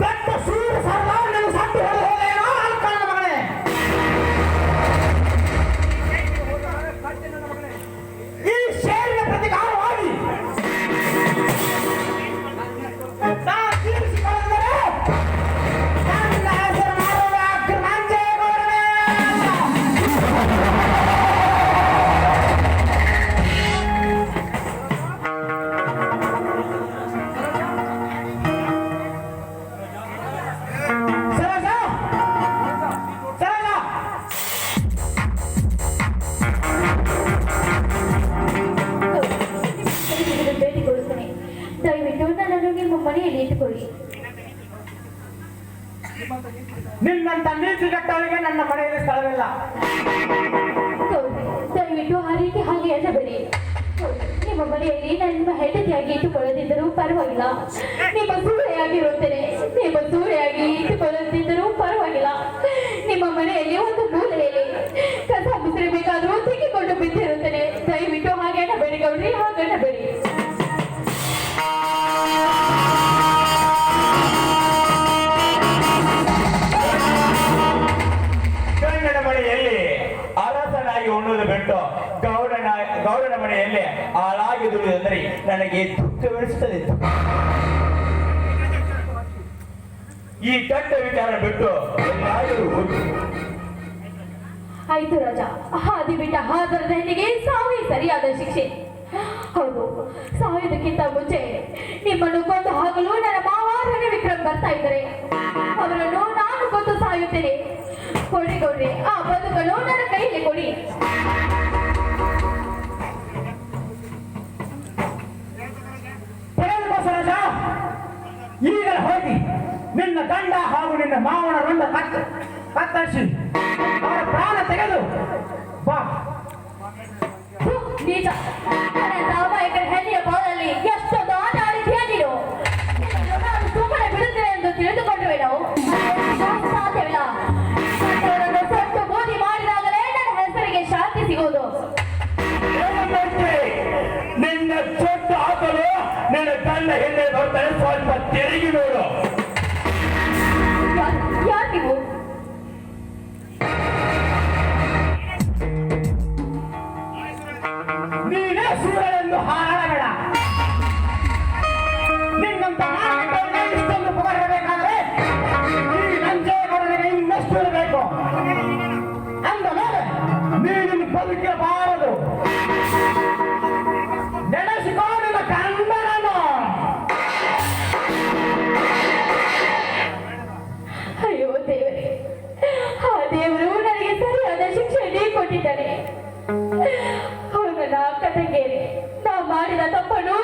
Back ನಿನ್ನಂತ ನೀತಿಗಟ್ಟವನಿಗೆ ನನ್ನ ಮನೆಯಲ್ಲಿ ಸ್ಥಳವಿಲ್ಲ. ದಯವಿಟ್ಟು ಆ ರೀತಿ ಹಾಗೆ ಗೌರಿ, ನಿಮ್ಮ ಮನೆಯಲ್ಲಿ ನನ್ನ ಹೆಂಡತಿಯಾಗಿ ಇಟ್ಟುಕೊಳ್ಳದಿದ್ದರೂ ಪರವಾಗಿಲ್ಲ. ನಿಮ್ಮ ಸೂರೆಯಾಗಿರುತ್ತೇನೆ. ನಿಮ್ಮ ಸೂರೆಯಾಗಿ ಇಟ್ಟುಕೊಳ್ಳದಿದ್ದರೂ ಪರವಾಗಿಲ್ಲ. ನಿಮ್ಮ ಮನೆಯಲ್ಲಿ ಒಂದು ಮೂಲೆಯಲ್ಲಿ ಕಸ ಮುಸಿರಬೇಕಾದ್ರೂ ತೆಗೆದುಕೊಂಡು ಬಿದ್ದಿರುತ್ತೇನೆ. ದಯವಿಟ್ಟು ಹಾಗೆ ಅನ್ನಬೇಡಿ ಗೌರಿ ಹಾಗೆ ಅನ್ನಬೇಡಿ ಅರಸನಾಗಿ ಉಣ್ಣುವುದು ಬಿಟ್ಟು ಗೌಡನ ಗೌಡನ ಮನೆಯಲ್ಲಿ ಹಾಳಾಗಿ ದುಡಿಯುವುದೆಂದರೆ ನನಗೆ ದುಃಖವೆನಿಸುತ್ತದೆ ಈ ಕೆಟ್ಟ ವಿಚಾರ ಬಿಟ್ಟು ಆಯ್ತು ರಾಜ, ಹಾದಿ ಬಿಟ್ಟ ಹಾದರದ ಹೆಣ್ಣಿಗೆ ಸಾವೇ ಸರಿಯಾದ ಶಿಕ್ಷೆ. ಹೌದು ಸಾಯೋದಕ್ಕಿಂತ ಮುಂಚೆ ನಿಮ್ಮನ್ನು ಕೊಂದು ಹಾಕಲು ನನ್ನ ಮಾವ ರಣವಿಕ್ರಮ್ ಬರ್ತಾ ಇದ್ದಾರೆ. ಅವರನ್ನು ನಾನು ಕೊಂದು ಸಾಯುತ್ತೇನೆ. ಕೊಡಿ ಕೊಡ್ರಿ. ಆ ಬಂದು ನನ್ನ ಕೈಯಲ್ಲಿ ಕೊಡಿ. ಈಗ ಹೋಗಿ ನಿನ್ನ ಗಂಡ ಹಾಗೂ ನಿನ್ನ ಮಾವನ ರಂಡ ಕತ್ತ ಕತ್ತರಿಸಿ ಅವರ ಪ್ರಾಣ ತೆಗೆದು ಬಾ. ನೀಚ. ಏನೆಂದರೆ ನಿನ್ನ ಚೊಟ್ಟು ಹಾಕಲು ನಿನ್ನ ಕಣ್ಣ ಹಿಂದೆ ಬರ್ತಾನೆ ಸ್ವಲ್ಪ ತಿರುಗಿ ನೋಡು. ಯಾರ್- ಯಾರ್ ನೀವು? ನೀನೇ ಸೂರ್ಯನೆಂದು ಹಾರಾಡಬೇಡ. ನಿನ್ನಂತ ನೀನು ಬದುಕಿರಬಾರದು ನೆನೆಸಿಕೋ ನಿನ್ನ ಅಯ್ಯೋ ದೇವರೇ, ಆ ದೇವರು ನನಗೆ ಸರಿಯಾದ ಶಿಕ್ಷೆ ಕೊಟ್ಟಿದ್ದಾನೆ. ಅಕ್ಕ ತಂಗಿಯರೇ ನಾ ಮಾಡಿದ ತಪ್ಪನ್ನು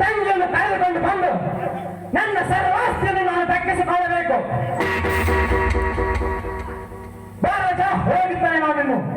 ತಂಗಿಯನ್ನು ಕರೆದುಕೊಂಡು ಬಂದು ನನ್ನ ಸರ್ವಾಸ್ತಿಯನ್ನು ನಾನು ದಕ್ಕಿಸಿಕೊಳ್ಳಬೇಕು ಹೋಗ್ತಾನೆ ನಾವು